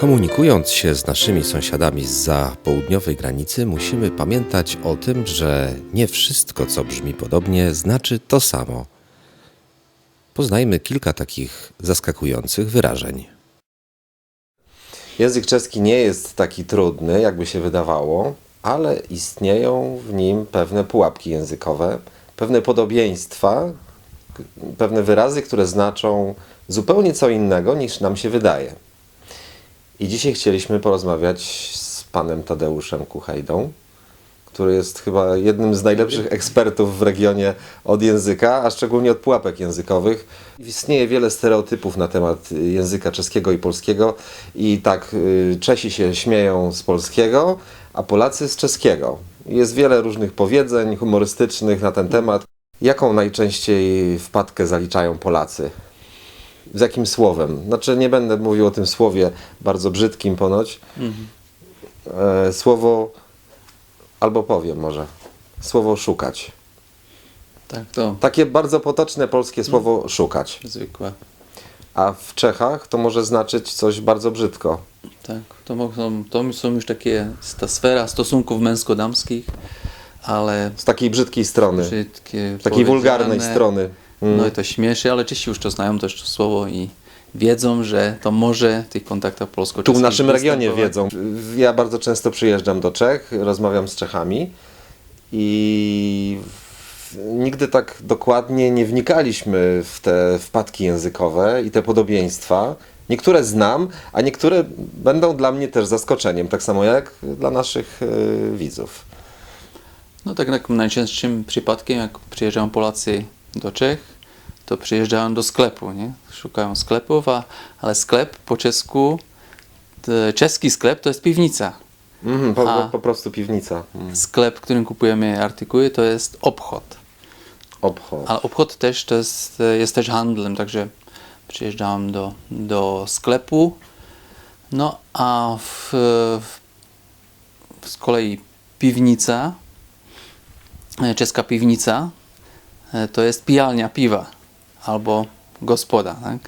Komunikując się z naszymi sąsiadami zza południowej granicy, musimy pamiętać o tym, że nie wszystko, co brzmi podobnie, znaczy to samo. Poznajmy kilka takich zaskakujących wyrażeń. Język czeski nie jest taki trudny, jakby się wydawało, ale istnieją w nim pewne pułapki językowe, pewne podobieństwa, pewne wyrazy, które znaczą zupełnie co innego niż nam się wydaje. I dzisiaj chcieliśmy porozmawiać z panem Tadeuszem Kuchejdą, który jest chyba jednym z najlepszych ekspertów w regionie od języka, a szczególnie od pułapek językowych. Istnieje wiele stereotypów na temat języka czeskiego i polskiego i tak y, Czesi się śmieją z polskiego, a Polacy z czeskiego. Jest wiele różnych powiedzeń humorystycznych na ten temat. Jaką najczęściej wpadkę zaliczają Polacy? Z jakim słowem? Znaczy nie będę mówił o tym słowie bardzo brzydkim ponoć. E, słowo albo powiem może. Słowo szukać. Tak, to Takie bardzo potoczne polskie słowo szukać. zwykłe. A w Czechach to może znaczyć coś bardzo brzydko. Tak, to, mogą, to są już takie, ta sfera stosunków męsko-damskich, ale Z takiej brzydkiej strony. Z takiej wulgarnej strony. Mm. No i to śmieszy, ale Czesi już to znają też to słowo i wiedzą, że to może w tych kontaktach polsko Tu w naszym regionie wiedzą. Ja bardzo często przyjeżdżam do Czech, rozmawiam z Czechami i nigdy tak dokładnie nie wnikaliśmy w te wpadki językowe i te podobieństwa. Niektóre znam, a niektóre będą dla mnie też zaskoczeniem, tak samo jak dla naszych e, widzów. No tak najczęstszym przypadkiem, jak przyjeżdżają Polacy do Czech, to przyjeżdżają do sklepu, nie? Szukają sklepów, a, ale sklep po czesku, czeski sklep to jest piwnica. Mhm, po, po, po prostu piwnica. Mm. Sklep, w którym kupujemy artykuły, to jest obchod. Obchod. Ale obchod też to jest, jest też handlem, także przyjeżdżałem do, do sklepu. No a w, w, z kolei piwnica, e, czeska piwnica, to jest pijalnia piwa albo gospoda, tak?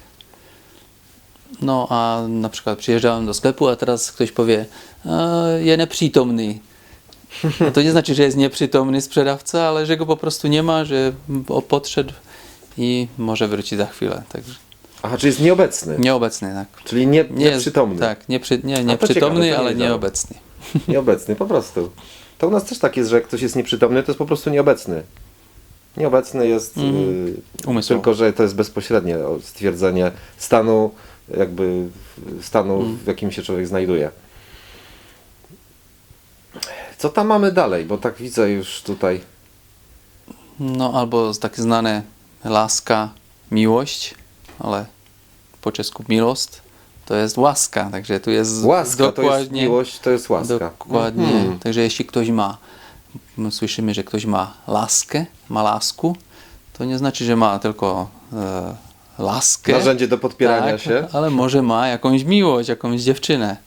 No a na przykład przyjeżdżałem do sklepu, a teraz ktoś powie, e, je nepřítomný. No to nie znaczy, że jest nieprzytomny sprzedawca, ale że go po prostu nie ma, że podszedł i może wróci za chwilę. Także Aha, czy jest nieobecny, nieobecny, tak. czyli nie, Nie nieprzytomny. Tak, nie, ciekawe, nieprzytomny, to ale nie nieobecny. Nieobecny, po prostu. To u nas też tak jest, że jak ktoś jest nieprzytomny, to jest po prostu nieobecny. Nieobecny jest Mhm. y, Umysłowo. tylko, że to jest bezpośrednie stwierdzenie stanu, jakby stanu, Mhm. w jakim się człowiek znajduje. Co tam mamy dalej? Bo tak widzę już tutaj. No albo takie znane laska, miłość, ale po czesku miłość to jest łaska, także tu jest Łaska, to jest dokładnie miłość, to jest łaska. Dokładnie. Mhm. Także jeśli ktoś ma, słyszymy, że ktoś ma laskę, ma lasku, to nie znaczy, że ma tylko e, laskę. Narzędzie do podpierania tak, się. Ale może ma jakąś miłość, jakąś dziewczynę.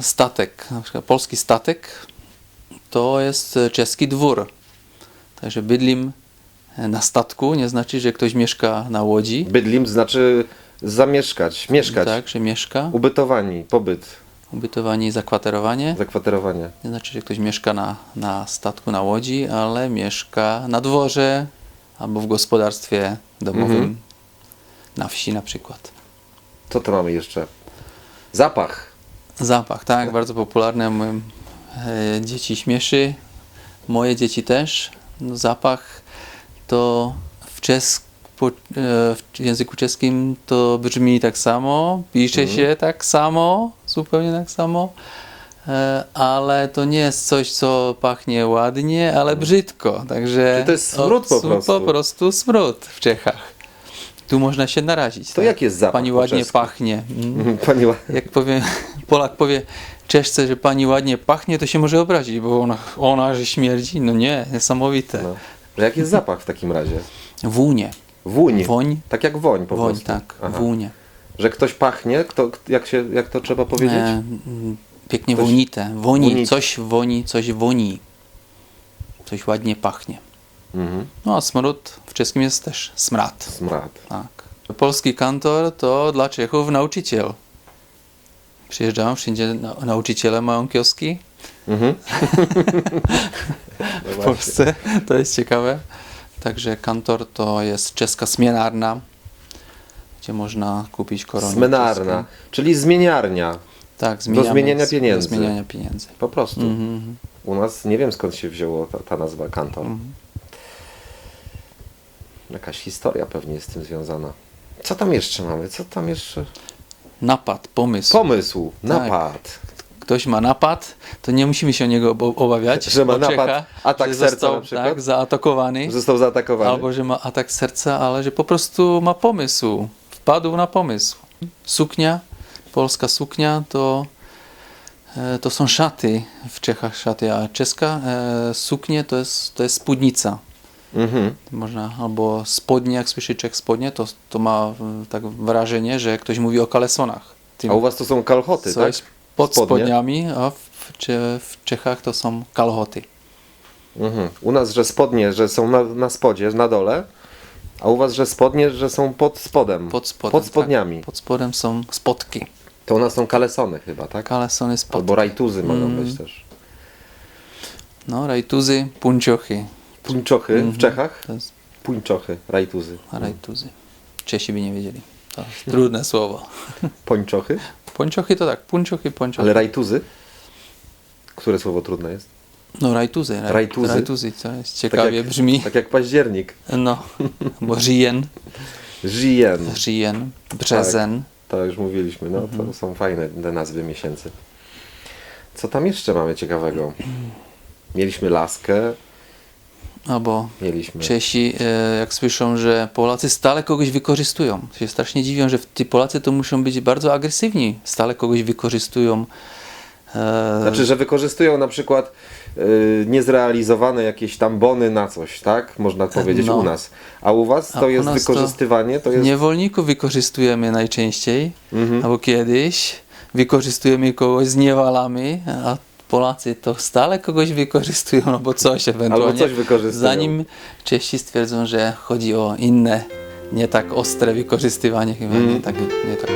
Statek, na przykład polski statek, to jest czeski dwór. Także bydlim na statku nie znaczy, że ktoś mieszka na łodzi. Bydlim znaczy zamieszkać, mieszkać, Tak, że mieszka. ubytowani, pobyt, Ubytowanie i zakwaterowanie. zakwaterowanie. Nie znaczy, że ktoś mieszka na, na statku, na łodzi, ale mieszka na dworze albo w gospodarstwie domowym, Mhm. na wsi na przykład. Co to mamy jeszcze? Zapach. Zapach, tak, bardzo popularny. Moje e, dzieci śmieszy, moje dzieci też. No, zapach to w, czesk, po, e, w języku czeskim to brzmi tak samo, pisze się tak samo, zupełnie tak samo. E, Ale to nie jest coś, co pachnie ładnie, ale brzydko. Także Czyli to jest smród po prostu. Po prostu smród w Czechach. Tu można się narazić. To tak? jaki jest zapach Pani ładnie czesku? pachnie. Mm. Pani Ła- Jak powie, Polak powie Czeszce, że pani ładnie pachnie, to się może obrazić, bo ona, ona że śmierdzi. No nie, niesamowite. No. Że jaki jest zapach w takim razie? Wónie. Wóń. Woń. Tak jak woń po Woń, prostu. tak. Aha. Wónie. Że ktoś pachnie, kto, jak, się, jak to trzeba powiedzieć? E, mm, pięknie Coś- wonite. Woni, coś woni, coś woni. Coś ładnie pachnie. Mhm. No a smród w czeskim jest też smrad. Smrad. Tak. Polski kantor to dla Czechów nauczyciel. Przyjeżdżają, wszędzie na, nauczyciele mają kioski Mhm. w Polsce. To jest ciekawe. Także kantor to jest czeska smienarna, gdzie można kupić koronę. Smenarna, czyli zmieniarnia. Tak, zmieniamy, zmieniania pieniędzy. Do zmieniania pieniędzy. Po prostu. Mhm. U nas nie wiem skąd się wzięło ta, ta nazwa kantor. Mhm. Jakaś historia pewnie jest z tym związana. Co tam jeszcze mamy? Co tam jeszcze? Napad, pomysł. Pomysł, Tak. napad. Ktoś ma napad, to nie musimy się o niego obawiać. Że ma o napad, atak że serca został, na przykład? Tak, zaatakowany. Został zaatakowany. Albo że ma atak serca, ale że po prostu ma pomysł. Wpadł na pomysł. Suknia, polska suknia to, e, to są szaty, w Czechach szaty, a czeska e, suknie to jest, to jest spódnica. Mhm. Można, albo spodnie, jak słyszy Czech spodnie, to, to ma e, tak wrażenie, że ktoś mówi o kalesonach. Tym, A u was to są kalhoty, co tak? jest pod Spodnie? spodniami, a w, w Czechach to są kalhoty. Mhm. U nas, że spodnie, że są na, na spodzie, na dole, a u was, że spodnie, że są pod spodem. Pod spodem. Pod spodniami. Tak, pod spodem są spotki. To u nas są kalesony chyba, tak? Kalesony spotki. Albo rajtuzy mogą Mm. być też. No, rajtuzy, punciochy. Puńczochy Mhm. w Czechach? To jest Puńczochy, rajtuzy. rajtuzy. Czesi by nie wiedzieli. To jest trudne słowo. Pończochy? Ponciochy to tak, punciochy, ponciochy. Ale rajtuzy? Które słowo trudne jest? No, rajtuzy. Raj, Rajtuzy? Rajtuzy, to jest ciekawie jak, brzmi. Tak jak październik. No, bo Rien, Żien. Rien, Brzezen. To już mówiliśmy, no Mhm. to są fajne te nazwy miesięcy. Co tam jeszcze mamy ciekawego? Mieliśmy laskę, Albo mieliśmy... Czesi, e, jak słyszą, że Polacy stale kogoś wykorzystują, się strasznie dziwią, że ci Polacy to muszą być bardzo agresywni. Stale kogoś wykorzystują. E, Znaczy, że wykorzystują na przykład y, niezrealizowane jakieś tam bony na coś, tak? Można powiedzieć no. u nas. A u was to jest nas to wykorzystywanie, to jest... Niewolników wykorzystujemy najczęściej, Mhm. albo kiedyś wykorzystujemy kogoś, zniewalamy, a Polacy to stale kogoś wykorzystują, albo coś ewentualnie. Albo coś wykorzystują. Zanim Czesi stwierdzą, że chodzi o inne, nie tak ostre wykorzystywanie, chyba Mhm. nie tak, nie tak.